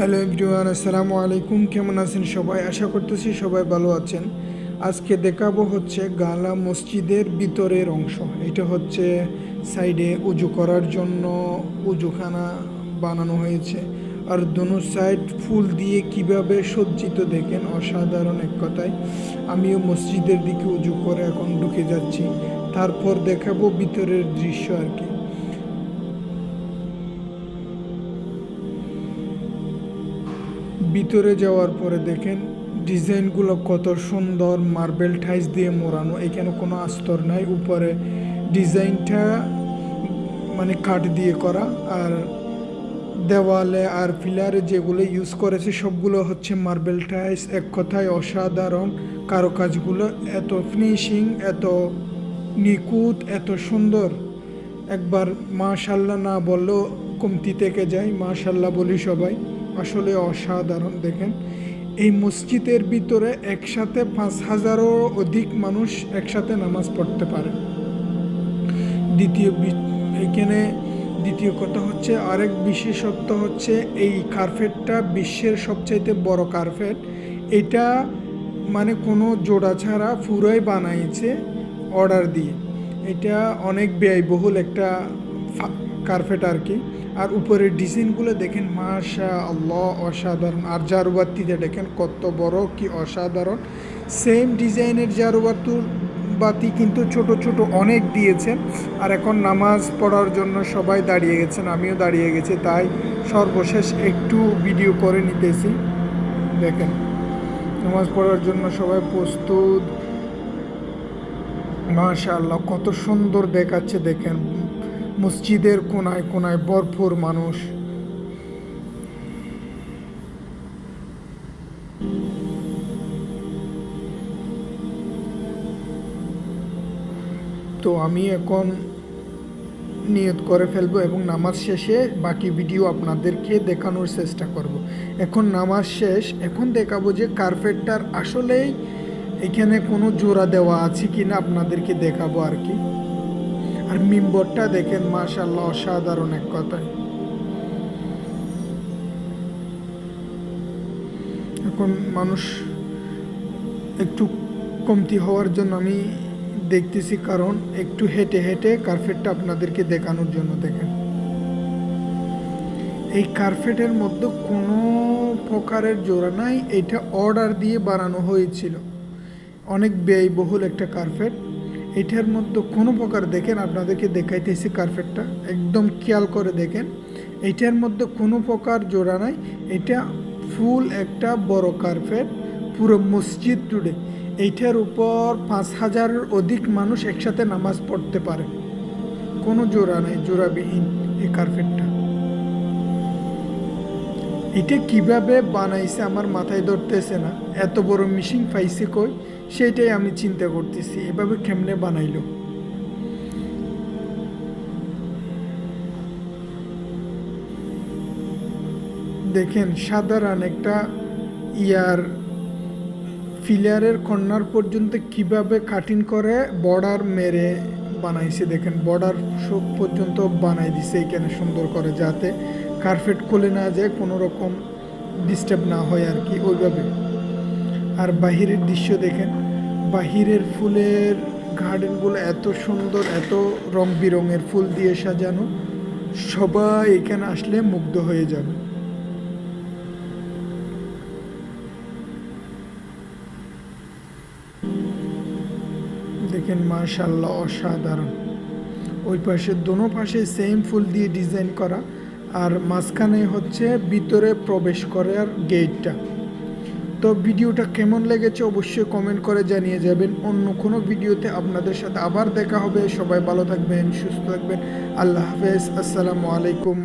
Hello everyone, আসসালামু আলাইকুম। কেমন আছেন সবাই? আশা করতেছি সবাই ভালো আছেন। আজকে দেখাবো হচ্ছে গালা মসজিদের ভিতরের অংশ। এটা হচ্ছে সাইডে উজু করার জন্য উজুখানা বানানো হয়েছে। আর দোনো সাইড ফুল দিয়ে কীভাবে সজ্জিত দেখেন? অসাধারণ এক কথায়। আমিও মসজিদের দিকে উজু করে এখন ঢুকে যাচ্ছি। তারপর দেখাবো ভিতরের দৃশ্য আর কি। ভিতরে যাওয়ার পরে দেখেন ডিজাইনগুলো কত সুন্দর মার্বেল ঠাইস দিয়ে মোড়ানো, এখানে কোনো আস্তর নাই, উপরে ডিজাইনটা মানে কাঠ দিয়ে করা, আর দেওয়ালে আর পিলারে যেগুলো ইউজ করেছে সবগুলো হচ্ছে মার্বেল টাইস এক কথায় অসাধারণ কারুকাজগুলো, এত ফিনিশিং এত নিখুঁত, এত সুন্দর। একবার মাশাল্লাহ না বললেও কমতি থেকে যায়, মাশাল্লাহ বলি সবাই। আসলে অসাধারণ, দেখেন। এই মসজিদের ভিতরে একসাথে পাঁচ হাজারও অধিক মানুষ একসাথে নামাজ পড়তে পারে। দ্বিতীয় এখানে দ্বিতীয় কথা হচ্ছে, আরেক বিশেষত্ব হচ্ছে এই কার্পেটটা বিশ্বের সবচাইতে বড় কার্পেট। এটা মানে কোনো জোড়া ছাড়া পুরোই বানাইছে অর্ডার দিয়ে। এটা অনেক ব্যয়বহুল একটা কার্পেট আর কি। আর উপরের ডিজাইনগুলো দেখেন মাশা আল্লাহ অসাধারণ। আর জারুবাতিতে দেখেন, কত বড় কি অসাধারণ। সেম ডিজাইনের জারুবাতুর বাতি কিন্তু ছোট ছোট অনেক দিয়েছেন। আর এখন নামাজ পড়ার জন্য সবাই দাঁড়িয়ে গেছেন, আমিও দাঁড়িয়ে গেছি, তাই সর্বশেষ একটু ভিডিও করে নিতেছি। দেখেন, নামাজ পড়ার জন্য সবাই প্রস্তুত। মাশাআল্লাহ, কত সুন্দর দেখাচ্ছে, দেখেন। মসজিদের কোনায় কোনায় ভরপুর মানুষ তো আমি এখন নিয়ত করে ফেলব এবং নামাজ শেষে বাকি ভিডিও আপনাদেরকে দেখানোর চেষ্টা করব। এখন নামাজ শেষ, এখন দেখাবো যে কার্পেটটার আসলেই এখানে কোনো জোড়া দেওয়া আছে কি না আপনাদেরকে দেখাবো আর কি আর মিম্বরটা দেখেন মাশাল্লাহ অসাধারণ এক কথায়। এখন মানুষ একটু কমতি হওয়ার জন্য আমি দেখতেছি, কারণ একটু হেঁটে হেঁটে কার্পেটটা আপনাদেরকে দেখানোর জন্য দেখেন। এই কার্পেটের মধ্যে কোনো প্রকারের জোড়া নাই, এটা অর্ডার দিয়ে বানানো হয়েছিল। অনেক ব্যয়বহুল একটা কার্পেট এটার মধ্যে কোনো প্রকার দেখেন, আপনাদেরকে দেখাইতেছি কার্পেটটা একদম খেয়াল করে দেখেন। এটার মধ্যে কোনো প্রকার জোড়া নাই, এটা ফুল একটা বড় কার্পেট পুরো মসজিদ জুড়ে। এইটার উপর পাঁচ হাজারের অধিক মানুষ একসাথে নামাজ পড়তে পারে। কোনো জোড়া নাই, জোড়াবিহীন এই কার্পেটটা এটা কীভাবে বানাইছে আমার মাথায় ধরতেছে না। এত বড় মিশিং পাইছে কই? সেটাই আমি চিন্তা করতেছি, এভাবে কেমনে বানাইলো? দেখেন, সাধারণ একটা ইয়ার ফিলারের কর্নার পর্যন্ত কীভাবে কাটিং করে, বর্ডার মেরে বানাইছে দেখেন, বর্ডার সব পর্যন্ত বানাই দিছে এখানে সুন্দর করে যাতে কার্পেট খুলে না যায়, কোনো রকম ডিস্টার্ব না হয় আর কি, ওইভাবে। আর বাহিরের দৃশ্য দেখেন। বাহিরের ফুলের গার্ডেনগুলো এত সুন্দর, এত রং বেরঙের ফুল দিয়ে সাজানো। সবাই এখানে আসলে মুগ্ধ হয়ে যাবে। দেখেন মাশাল্লাহ অসাধারণ। ওই পাশে, দোনো পাশে সেম ফুল দিয়ে ডিজাইন করা। আর মাঝখানে হচ্ছে ভিতরে প্রবেশ করার গেটটা তো ভিডিওটা কেমন লেগেছে অবশ্যই কমেন্ট করে জানিয়ে যাবেন। অন্য কোনো ভিডিওতে আপনাদের সাথে আবার দেখা হবে। সবাই ভালো থাকবেন, সুস্থ থাকবেন। আল্লাহ হাফেজ। আসসালামু আলাইকুম।